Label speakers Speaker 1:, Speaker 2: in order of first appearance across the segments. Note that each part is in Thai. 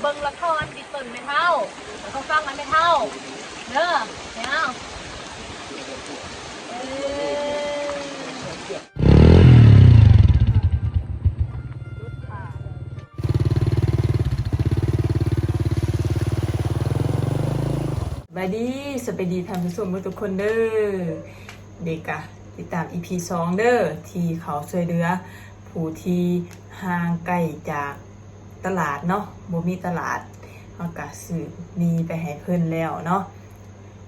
Speaker 1: เบิ่งละครดิตนไม่เท่าแล้วก็ฟังมันไม่เท่าเด้อเนี่ยเออ
Speaker 2: บายดีสวัสดีท่านผู้ชมทุกคนเด้อ เด็กอะติดตาม EP 2 เด้อ ที่เขาช่วยเหลือผู้ที่ห่างไกลจาก ตลาดเนาะบ่มีตลาดเขาก็ซื้อมีไปให้เพิ่นแล้วเนาะ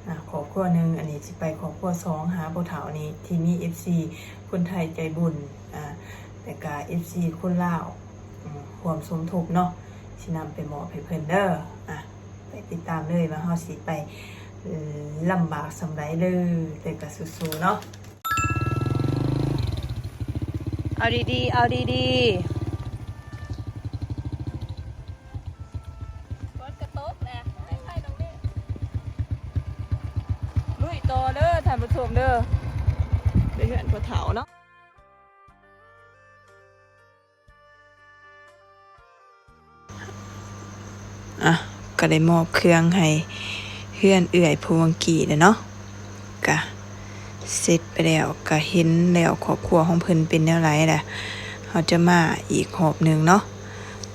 Speaker 2: อะครอบครัวหนึ่งอันนี้สิไปครอบครัวสองหาผู้เฒ่านี้ที่มี FC คนไทยใจบุญอ่าแต่ก็ FC คนลาวอืมควมสมทบเนาะสินำไปมอบให้เพิ่นเด้ออะไปติดตามเลยว่าเฮาสิไปลำบากสำไรเลยแต่ก็สู้ๆเนาะ
Speaker 1: เอาดีๆเอาดีๆ ช
Speaker 2: มเด้อไปเห็นผู้เฒ่าเนาะอะก็ได้มอบเครื่องให้เพื่อนเอื่อยพวงกีเด้อเนาะกะเสร็จไปแล้วก็เห็นแล้วครอบครัวของเพิ่นเป็นแนวไรแหละเขาจะมาอีกหอบหนึ่งเนาะ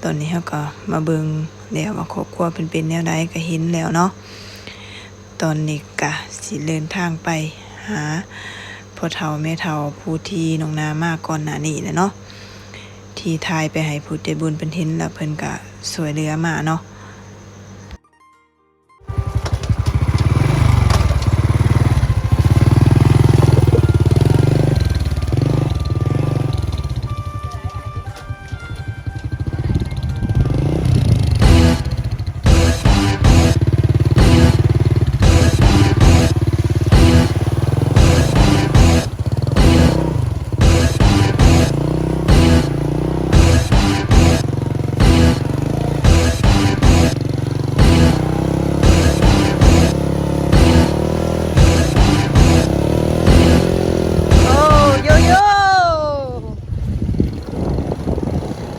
Speaker 2: ตอนนี้เขาก็มาเบิงแล้วว่าครอบครัวเพิ่นเป็นแนวใดก็เห็นแล้วเนาะตอนนี้กะสิเดินทางไป หาพ่อเฒ่าแม่เฒ่าผู้ที่น้องนามาก่อนหน้านี้นะเนาะที่ทายไปให้ผู้ใจบุญเป็นเห็นแล้วเพิ่นก็สวยเหลือมาเนาะ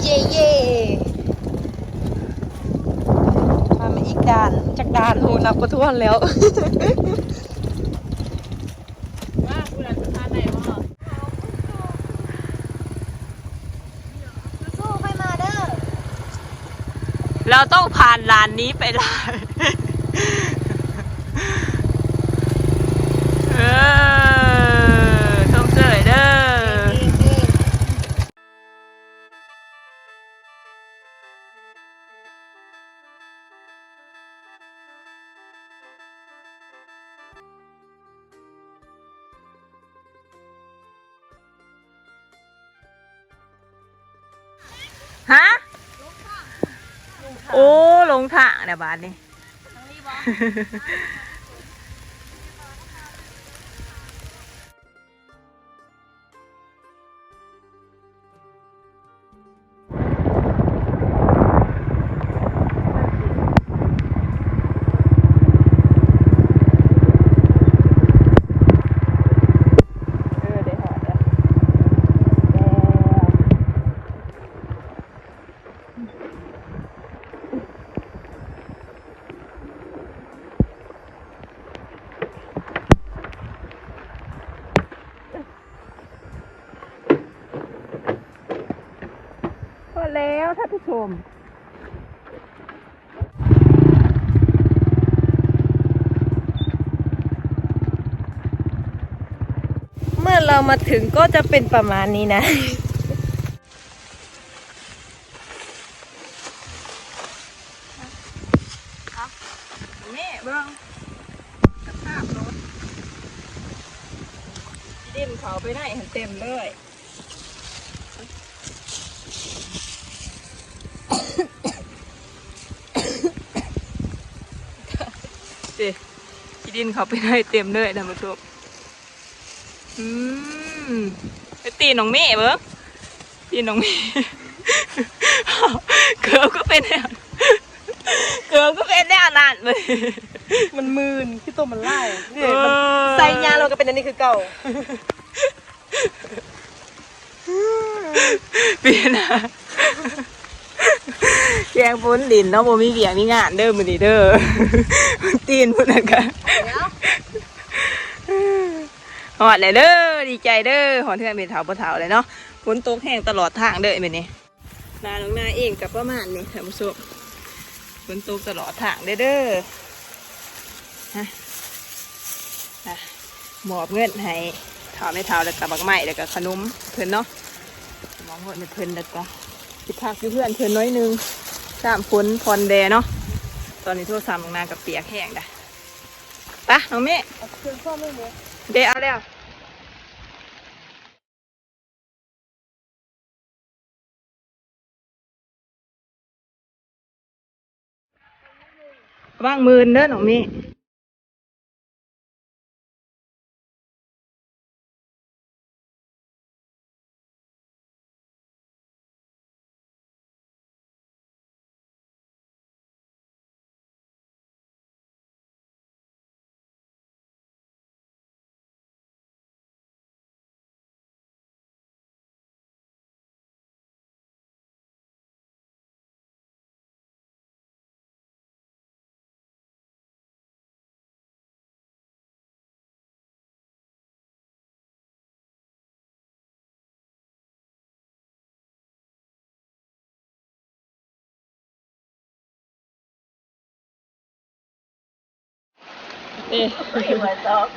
Speaker 1: เย่เย่มามาอีกด่านจากด่านหูนับกระท้วนแล้ว
Speaker 2: ว่าผู้ใดสถานไหนบ้า
Speaker 1: เด้อ
Speaker 2: เราต้องผ่านลานนี้ไปได้ เออ โอ้หลงทางเนี่ยบาทนี่ ชม
Speaker 1: เมื่อเรามาถึงก็จะเป็นประมาณนี้นะ
Speaker 2: นี่เบิ้งสภาพรถดินเขาไปได้เห็นเต็มเลย เด็ที่ดินเขาไปได้เต็มเลยท่านผู้ชมอืมไปตีน้องเมย์เบิ้งตีน้องเมย์เกือบก็เป็นแนวเกือบก็เป็นแนวนั้นเลย
Speaker 1: มันมืนที่ตัวมันไล่เนี่ย
Speaker 2: เออ
Speaker 1: มันใส่ยาเราก็เป็นอันนี้คือเก่า
Speaker 2: เปลี่ยนอะแกยงฝนลินเนาะบ่มีเวียงมีงานเด้อมื้อนี้เด้อ ตีนพุ่นน่ะกะ
Speaker 1: เดี๋ยว
Speaker 2: ฮอดเลยเด้อดีใจเด้อฮอดเทือนเป็นเฒ่าบ่เฒ่าเลยเนาะฝนตกแห้งตลอดทางเด้อมื้อนี้นาลงนาเองกับประมาณนี้ท่านผู้ชมฝนตกตลอดทางเด้อเด้อฮะอะหมอบเงินให้เฒ่าไม่เฒ่าแล้วก็บักไม้แล้วก็ขนมเพิ่นเนาะมอบเงินให้เพิ่นแล้วก็สิพักอยู่เพื่อนเพิ่นน้อยนึงสามฝนพรแดเนาะ ตอนนี้โทรศัพท์ลงนากับเปียกแห้งได้ปะน้องเมฆ
Speaker 1: เอาเครื่องพ่อไม่เลย
Speaker 2: เดี๋ยวเอาแล้วว่างมืนเด้อหนูมี่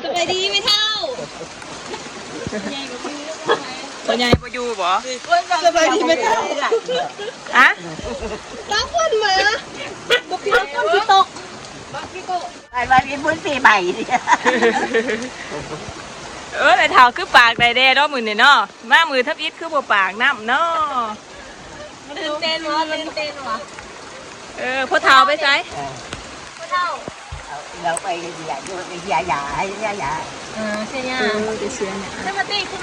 Speaker 1: สบายดีไหมเท่า
Speaker 2: ตัวใหญ่ปอยู่บ่
Speaker 1: สบายดีไหมเท่า
Speaker 2: ฮะ
Speaker 1: ตั้งคนมาบุกพี่ตั้งคนที่ตกบักพี่โก
Speaker 3: ไปมาเรียนพื้นปีใหม่ดิ
Speaker 2: เออแต่เท้าคือปากได้แด้เนาะมือนี่เนาะมามือทับอิดคือบ่ปากน้ำเนาะ
Speaker 1: ตื่นเต้นวะตื่นเต้นวะ
Speaker 2: เออพอเท้าไปใส่
Speaker 1: พ่อเท่า
Speaker 3: เราไปเรียนอยู่ในยาหยาให้ยาหยา
Speaker 1: อ่าใช่ยัง
Speaker 2: เออจะเสียเนี่ย
Speaker 1: ถ้ามาตีขึ้น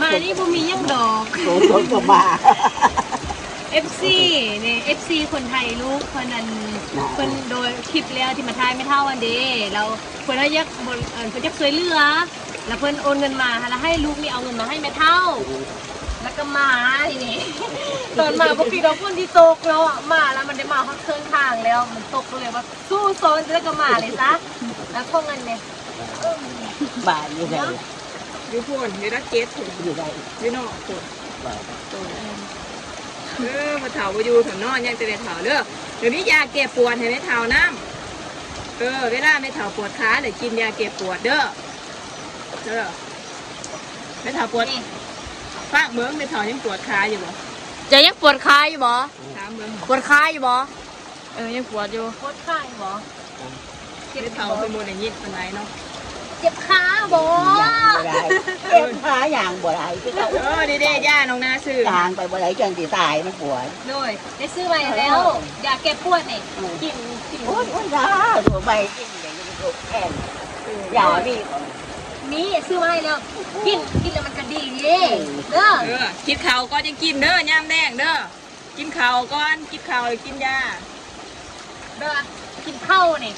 Speaker 1: มาดังทันทีมองยังไง
Speaker 2: เปื้อนน่ะเนาะ
Speaker 1: เรียนเสื้อ
Speaker 2: เถื่อน
Speaker 3: ใน
Speaker 2: น่ะ
Speaker 3: นึงเพียงก็
Speaker 2: ฝนกับหัวเนาะไปเท้าเนาะฝนหัวเนาะ
Speaker 1: แม่เท่า
Speaker 3: ตัว
Speaker 1: มานี่บุมียังดอก
Speaker 3: ตัวตัวตัวมา
Speaker 1: FC เนี่ย FC คนไทยลูกคนนั้นคนโดยคลิปแล้วที่มาทายไม่เท่าวันเดย์เราเพิ่นว่ายักบนเอ่อเพิ่นยักช่วยเหลือแล้วเพิ่นโอนเงินมาแล้วให้ลูกนี่เอาเงินมาให้แม่เท่า แล้วก็มาทีนี้ตอนมาปกติเราคนที่ตกแล้วอะมาแล้วมันได้มาพักเครื่องทางแล้วมันตกเลยว่าสู้โซนแล้วก็มาเลยซะแล้วพวกเงินเนี่ย
Speaker 3: บานอยู่ไหน
Speaker 2: อยู่พูนอยู่รักเก็ตถูก
Speaker 3: อยู่ไหน
Speaker 2: อยู่นอกพูนเออพอเท้าไปอยู่ถนนอนยังจะไปเท้าเด้อเดี๋ยวนี้ยาแก้ปวดให้ไม่เท้าน้ำเออเวลาไม่เท้าปวดขาเดี๋ยวกินยาแก้ปวดเด้อเด้อไม่เท้าปวด
Speaker 1: นี่
Speaker 2: ฟังเมืองไม่เท้ายังปวดขาอยู่บ่
Speaker 1: จะยังปวดขาอยู่บ่
Speaker 2: ถามเมือง
Speaker 1: ปวดขาอยู่บ่
Speaker 2: เออยังปวดอยู่
Speaker 1: ปวดขาอยู่บ่
Speaker 2: ไม่เท้าไปหมดอย่างนี้เป็นไรเนาะ
Speaker 1: เจ็บขาบ่
Speaker 3: อย่างบ่ได้เก็บขาอย่างบ่ได้ที่เขา
Speaker 2: เออดีๆย่าน้องนาซื้อ
Speaker 3: ทางไปบ่ได้จังสิตายมันปวด
Speaker 1: โดยได้ซื้อมาแล้วยาแก้ปวดนี่กินกิน
Speaker 3: โอ้ยโอ้ยยาตัวใบกินอย่างนี้ก็แค่ยานี่
Speaker 1: มีซื้อมาให้แล้วกินกินแล้วมันก็ดีเด้เด้อ
Speaker 2: เออกินข้าวก่อนยังกินเด้อย่ามแดงเด้อกินข้าวก่อนกินข้าวแล้วกินยา
Speaker 1: เด้อกินข้าวนี่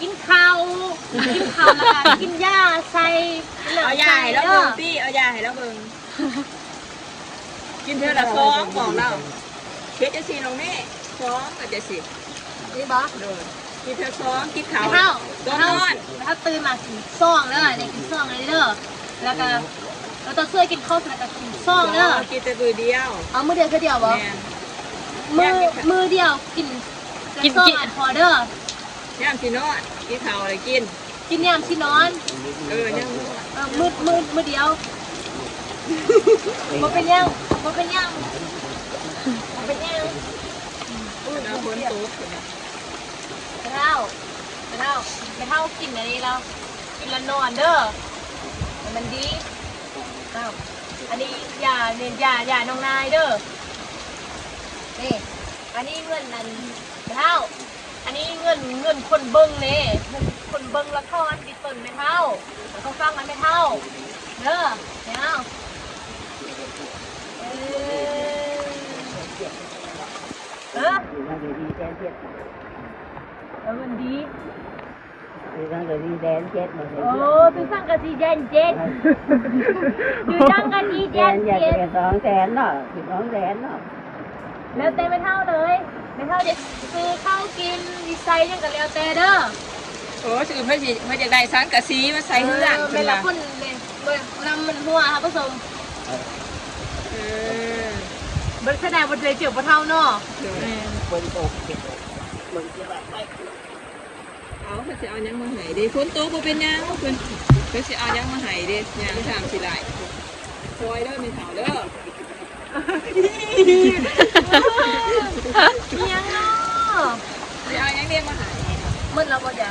Speaker 1: กินข้าวกินข้าวแล้วก็กินหญ้าใส่
Speaker 2: เอายาให้แล้วเบิ่งพี่เอายาให้แล้วเบิ่งกินเท่าละซองบอกเราเพชรจะสีลงนี่ซองก็จะสิ
Speaker 1: นี่บ่
Speaker 2: โดนกินเท่าซองกินข้าว
Speaker 1: ข้าว
Speaker 2: ก่อนน
Speaker 1: ข้าว
Speaker 2: อน
Speaker 1: ถ้าตื่นมากินซองเด้อนี่กินซองเลยเด้อแล้วก็เราต้องช่วยกินข้าวแล้วก็กินซองเด้อ
Speaker 2: กินแต่มือเดียว
Speaker 1: เอามือเดียวคือเดียวบ่
Speaker 2: แม่น
Speaker 1: มือมือเดียวกินกินซองอันพอเด้อ ยา
Speaker 2: มสินอนกินข้าวอะไรกิน
Speaker 1: กินยามที่นอน
Speaker 2: เออยามนอน
Speaker 1: เออมือมือมือเดียวบ่เป็นยังบ่เป็นยังบ่เป็นยัง
Speaker 2: แล้วฝนตก
Speaker 1: ไปเท่าไปเท่าไปเท่ากินอันนี้แล้วกินแล้วนอนเด้อให้มันดีอ้าวอันนี้ยาเนี่ยยายาน้องนายเด้อนี่อันนี้เงินนั่นไปเท่า อันนี้เงินเงินคนเบิ้งเลยเงินคนเบิ้งละเทอนติดต้นไม่เท่าแล้วก็ฟังมันไม่เท่าเนอะเนี่ยเอาเออ
Speaker 3: เออ
Speaker 1: เออมันดี
Speaker 3: อยู่ตั้งกะ
Speaker 1: ทีแดนเจ็ดมา
Speaker 3: เลยโอ้ดูตั้
Speaker 1: งกะทีแดนเจ็ดดูตั้งกะทีแดนเจ็ด
Speaker 3: สองแสนเนาะสิอง
Speaker 1: แสนเนาะแล้วเต็มไม่เท่าเลย ไม่เท่าเด็ดซื้อข้าวกินดีไซน์ยังกับแล้วแต่เด้อ
Speaker 2: โอ้ชื่อเพื่อสิเพื่อจะได้สังกะสีมาใส่เฮือน
Speaker 1: เว
Speaker 2: เพิ่น
Speaker 1: ลา
Speaker 2: ว่า
Speaker 1: คนเลยเบิ่งนำมันหัวค่ะผสม
Speaker 2: เออ
Speaker 1: เบิ่งแสดงว่าเลยเจียวบ่เท่าเนาะ
Speaker 3: Quên cột kìa Mừng chứ bạn bay
Speaker 2: เอาเพิ่นสิเอาหยังมาให้เด้ฝนตกบ่เป็นหยังเพิ่นเพิ่นสิเอาหยังมาให้เด้หยังถามสิหลายซอยเด้อแม่เฒ่าเด้อ
Speaker 1: เมี ยงเนาะ
Speaker 2: สิเอาหยังเด้มาให้
Speaker 1: มึนแล้วบ่จ้ะ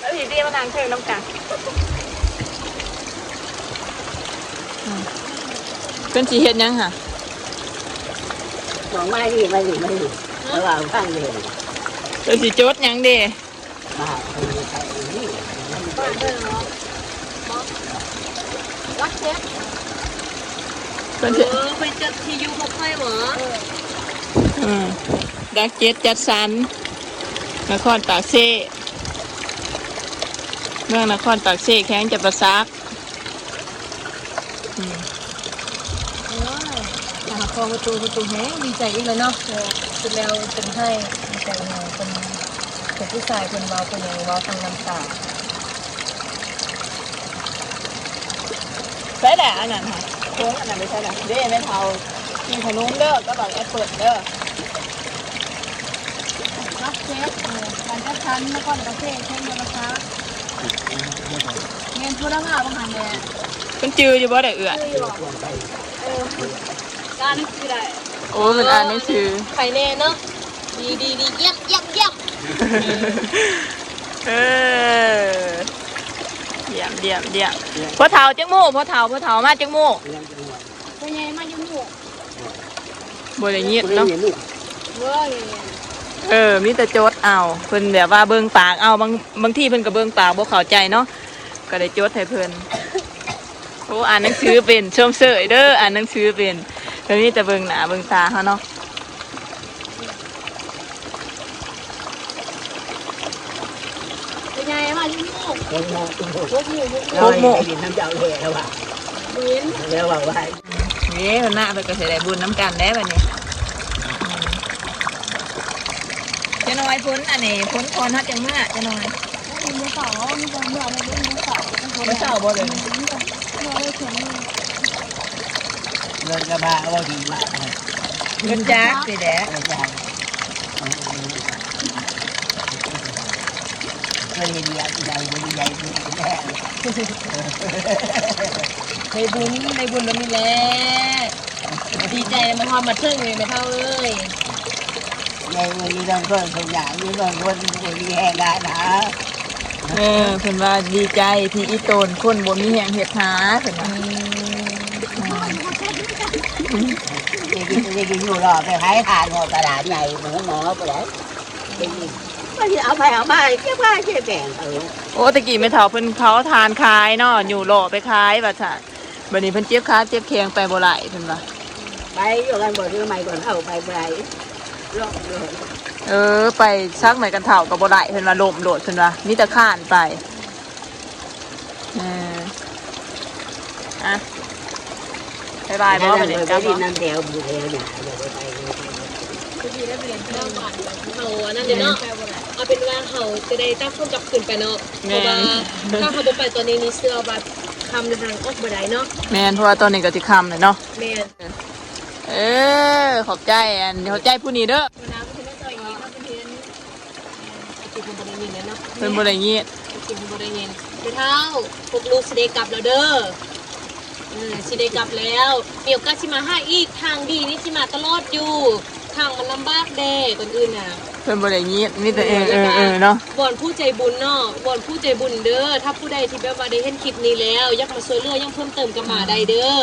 Speaker 2: แล้วสิเด้มาทางเชิงน้ำกันเพิ่นสิเฮ็ดหยังค่ะ
Speaker 3: Còn mai gì mai gì mai gì Nó vào khăn liền
Speaker 2: เพิ่นสิจดหยังเด้
Speaker 3: Mà thì phải đi
Speaker 1: บ้านเด้อเนาะบ่ รักเจ็บ
Speaker 2: เพิ่น
Speaker 1: เอ
Speaker 2: สิ
Speaker 1: อไปจัดที่อยู่พกไข่เหรอ
Speaker 2: อืมดักเจ็ดจัดสรรนครปากเซ่เมืองนครปากเซ่แข้งจะประซักอืม
Speaker 1: โอ้ยหาคอประตูประตูแห้งดีใจอีกแล้วเนาะเออสุดแล้วเป็นให้ดีใจเนาะเป็นเป็นผู้ชายคนเว้าคนหยังเว้าทางน้ำตา
Speaker 2: ใช่แหละอันนั้นค่ะโค้งอันนั้นไม่ใช่แหละเด้ไม่เทากินขนมเด้อก็บอกแอปเปิดเด้อ
Speaker 1: รักเจ็บเออการจัดชั้นเมื่อก่อนประเทศเช่นเดียวนะคะเงินพูดแล้วค่ะบางหันเนี่ย
Speaker 2: เป็นจืออยู่บ่ได้เอื่อ
Speaker 1: การนี่คืออะไร
Speaker 2: โอ้เป็นอ่านไม่ชื่อ
Speaker 1: ไปแน่เนาะดีดีดีเยี่ยมเยี่ยมเยี่ยม
Speaker 2: เออ มเยี่ยมเยี่ยมพ่อเฒ่าจังหมู่พ่อเฒ่าพ่อเฒ่ามาจังหมู่
Speaker 1: เป็นไงมายุ่งอยู่
Speaker 2: บ่ได้ยินเนาะ
Speaker 1: เว้ย
Speaker 2: เออมีแต่โจทย์เอาเพิ่นแบบว่าเบิ่งปากเอาบางบางที่เพิ่นก็เบิ่งปากบ่เข้าใจเนาะก็ได้โจทย์ให้เพิ่นโอ้อ่านหนังสือเป็นชมเสยเด้ออ่านหนังสือเป็นเพิ่นมีแต่เบิ่งหน้าเบิ่งตาเฮาเนาะ
Speaker 1: เป็นไง มายุ่งอยู่
Speaker 3: Con mô cũng hụt
Speaker 1: พวกอยู่พวก
Speaker 3: Rồi cái gì nó chậu lẹ đâu bà
Speaker 1: วิน
Speaker 3: Đeo vào vai
Speaker 2: นี่เพิ่นน่ะเพิ่นก็สิได้บุญน้ำกันแน่บัดนี้จะน้อยพ้นอันนี้พ้นคอนเฮาจังมื้อจะน้อย
Speaker 1: มีเสามีคนเมื่อมาเป็นเสา
Speaker 2: บ่เช้าบ่เด้อ
Speaker 3: Lên ra ba bao gì mà
Speaker 2: เพิ่นจักสิแด มั
Speaker 3: นไม่ดีใหญ่ใหญ่
Speaker 1: ใหญ่แม่ในบุญในบุญเรามีแล้วดีใจมาทอมาเชื่อเลยไม่เท่าเอ้ย
Speaker 3: ใหญ่วันนี้บางคนสงสารนี่บางคนบ่มีแหงได้นะ
Speaker 2: เออเพิ่นว่าดีใจที่อีโตนคนบ่มีแหงเฮ็ดหาเพิ่นว่า
Speaker 3: เด็กๆอยู่รอไปขายทานหอตลาดใหญ่หมอหมอไปแล้ nhiều lò phải hái thả ngồi cả đá nhảy mà nó mỏ vào đấy Đi đi Có gì áo phải áo mai chứ ba chứ bèn ừ
Speaker 2: โอ้ตะกี้แม่เฒ่าเพิ่นเผาทานขายเนาะอยู่หล่อไปขายว่าซั่นบัดนี้เพิ่นเจ็บขาเจ็บแข้งไปบ่ไหลเพิ่นว่า
Speaker 3: bay vô ăn bò đưa mày còn hầu bay bay lộn rồi
Speaker 2: เออ ไปซักไหมกันเฒ่าก็บ่ได้เพิ่นว่าล้มโลดเพิ่นว่ามีแต่ข้านไปเอออะบ๊ายบายบ่บัดนี้กลับ
Speaker 3: đi
Speaker 2: บ่
Speaker 3: năm đèo bù đèo nhà rồi bay bay
Speaker 1: คือดีได้เปลี่ยนเรื่องก่อน เขาอันนั้นเดี๋ยวเนาะเอาเป็นว่าเขาจะได้ตั้งคนกลับคืนไปเนาะเพราะว่าถ้าเขาบอกไปตัวนี้นี่เสื้อแบบทำในทางออกบ่ได้เนาะ
Speaker 2: แม่นเพราะว่าตอนนี้ก็สิค่ำเลยเนาะ
Speaker 1: แม่น
Speaker 2: เออขอบใจอันขอบใจผู้นี้เด้อ
Speaker 1: เวลาคุณแม่จอยอย่างนี้เขาเป็นเพียนจิตคุณบริยินเลยเนาะ
Speaker 2: เพิ่นบ่ได้ยิน
Speaker 1: จิตคุณบริยินไปเท้าพวกลูกสิได้กลับแล้วเด้ออืมสิได้กลับแล้วมีโอกาสสิมาให้อีกทางดีนี่สิมาตลอดอยู่ ทางมันลำบากเด้คนอื่นน่ะ
Speaker 2: เพิ่นบ่ได้ยินมีแต่เออเออเออเนาะ
Speaker 1: วอนผู้ใจบุญเนาะวอนผู้ใจบุญเด้อถ้าผู้ใดที่แบบว่าได้เห็นคลิปนี้แล้วอยากมาช่วยเหลือยังเพิ่มเติมกับมาได้เด้อ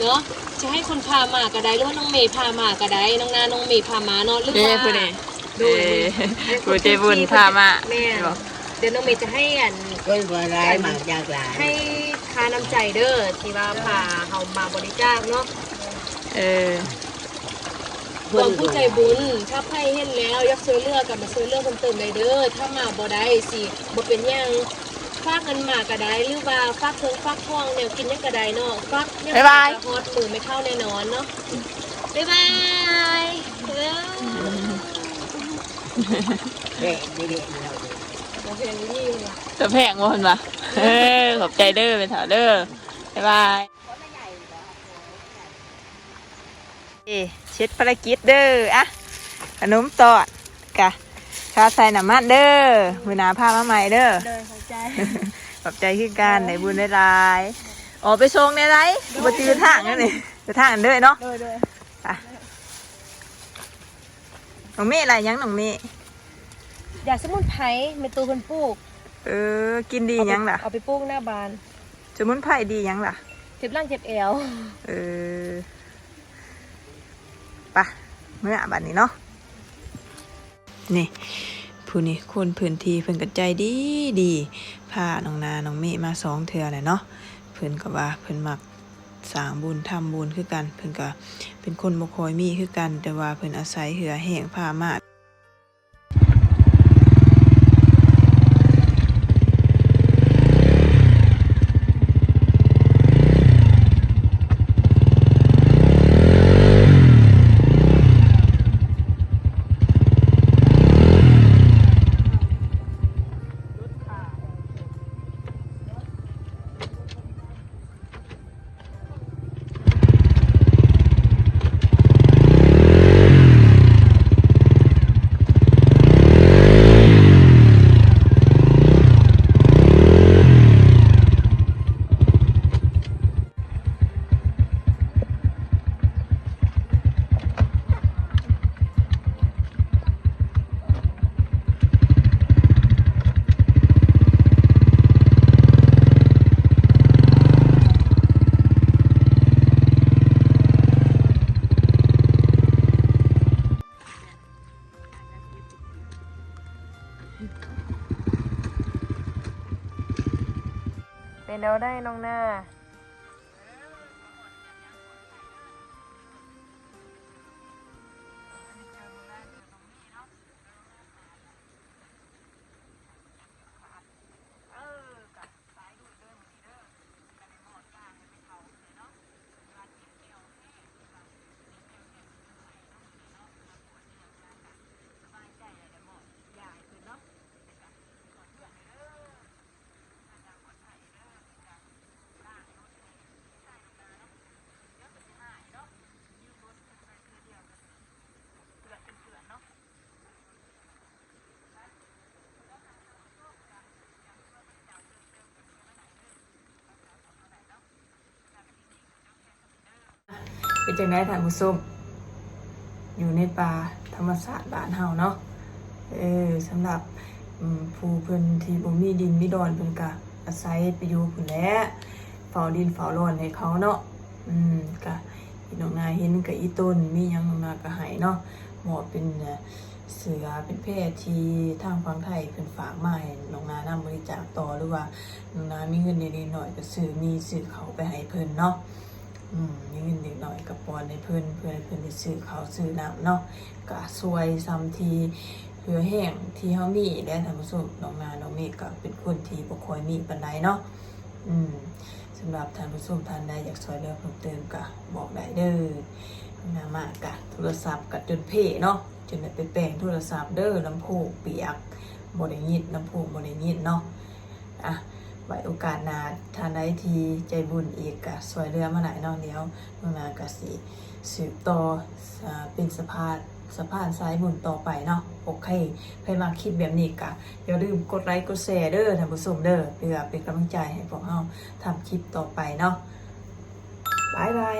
Speaker 1: เนาะจะให้คนพามาก็ได้หรือว่าน้องเมย์พามาก็ได้น้องนาน้องเมย์พามาเนาะหรือ
Speaker 2: เด้
Speaker 1: ว่า
Speaker 2: ผู้ใด
Speaker 1: โด
Speaker 2: เอยอผู้ใจบุญพามา
Speaker 1: แม่
Speaker 2: บ่
Speaker 1: เดี๋ยวน้องเมย์จะให้อัน
Speaker 3: คนหัวร้ายหมากยากหลาย
Speaker 1: ให้ค่าน้ำใจเด้อที่ว่าพาเฮามาบริจาคเนาะ
Speaker 2: เออ
Speaker 1: หวังผู้ใจบุญถ้าไพ่เห็นแล้วอยากช่วยเหลือกลับมาช่วยเหลือเพิ่มเติมเลยเด้อถ้ามาบ่ได้สิบ่เป็นหยังฝากเงินมาก็ได้หรือว่าฝากเครื่องฝากท้องแนวกินยังก็ได้เนาะฝากยัง
Speaker 2: บ๊ายบาย
Speaker 1: ฮอดมือไม่เข้าแน่นอนเนาะบ๊ายบายเด้อ
Speaker 3: เด็กเด็กเรา
Speaker 1: บ่เพียงนี้เลย
Speaker 2: ตัวแพงบ่เพิ่นว่าเออขอบใจเด้อเป็นถาเด้อบ๊ายบายเอ้ เช็ดภารกิจเด้ออะขนมตอดกะข้าวใส่น้ำมันเด้อมือหนาผ้ามาใหม่เด้อ
Speaker 1: เดินเข้าใจ
Speaker 2: ขอบใจคือการในบุญได้หลายออกไปชงในไรบ่จือทางนั่นนี่จะทางอันเด้อเนาะ
Speaker 1: โดยโดย
Speaker 2: ไปน้องเมฆอะไรยังน้องเมฆ
Speaker 1: อยากสมุนไพรเมตูคนปลูก
Speaker 2: เออ กินดียังล่ะ
Speaker 1: เอาไปปลูกหน้าบ้าน
Speaker 2: สมุนไพรดียังล่ะ
Speaker 1: เจ็บร่างเจ็บเอว
Speaker 2: เออปะ เมื่อบัดนี้เนาะนี่ผู้นี้คนพื้นที่เพิ่นก็ใจดีดีพาน้องนาน้องเมมาสองเทื่อเลยเนาะเพิ่นก็ว่าเพิ่นมักสร้างบุญทำบุญคือกัน เพิ่นก็เป็นคนบ่ค่อยมีคือกัน แต่ว่าเพิ่นอาศัยเหือแห้งพามา
Speaker 1: แล้วได้น้องหน้า
Speaker 2: เป็นจังไดท่านผู้ชมอยู่ในป่าธรรมศาสตร์บ้านเฮาเนาะเออสำหรับผู้เพิ่นที่บ่มีดินมีดอนเพิ่นก็อาศัยไปอยู่พุ่นแหละเฝ้าดินเฝ้าร้อนให้เขาเนาะอืมก็อีน้องนาเห็นก็อีต้นมีหยังน้องนาก็ให้เนาะหมอเป็นเสือเป็นแพทย์ที่ทางฝั่งไทยเพิ่นฝากมาให้น้องนานำบริจาคต่อหรือว่าน้องนามีเงินนิดๆหน่อยก็ซื้อมีซื้อเขาไปให้เพิ่นเนาะ อืมมีเงินเด็กหน่อยกับปอนให้เพื่อนเพื่อนเพื่อนได้ซื้อเขาวซื้อน้ำเนาะก็สวยซ้ำทีเหือแห้งที่เฮามีและท่านผู้ชมน้องนาน้องเมฆก็เป็นคนที่บ่ค่อยมีปานใดเนาะอืมสำหรับท่านผู้ชมท่านใดอยากช่วยเหลือเพิ่มเติมก็บอกได้เด้อน้องนามากะโทรศัพท์ก็จนเพ่เนาะจนได้ไปแปลงโทรศัพท์เด้อลำโพงเปียกบ่ได้ยินลำโพงบ่ได้ยินเนาะอะ ไว้โอกาสนาทานได้ทีใจบุญอีกกะสวยเรือมาหลายนอกเดียวน้องนากะสิสืบต่ออ่าเป็นสะพานสะพานสายบุญต่อไปเนาะโอเคใครมาคิดแบบนี้กะอย่าลืมกดไลค์กดแชร์เด้อท่านผู้ชมเด้อเพื่อเป็นกำลังใจให้พวกเราทำคลิปต่อไปเนาะบายบาย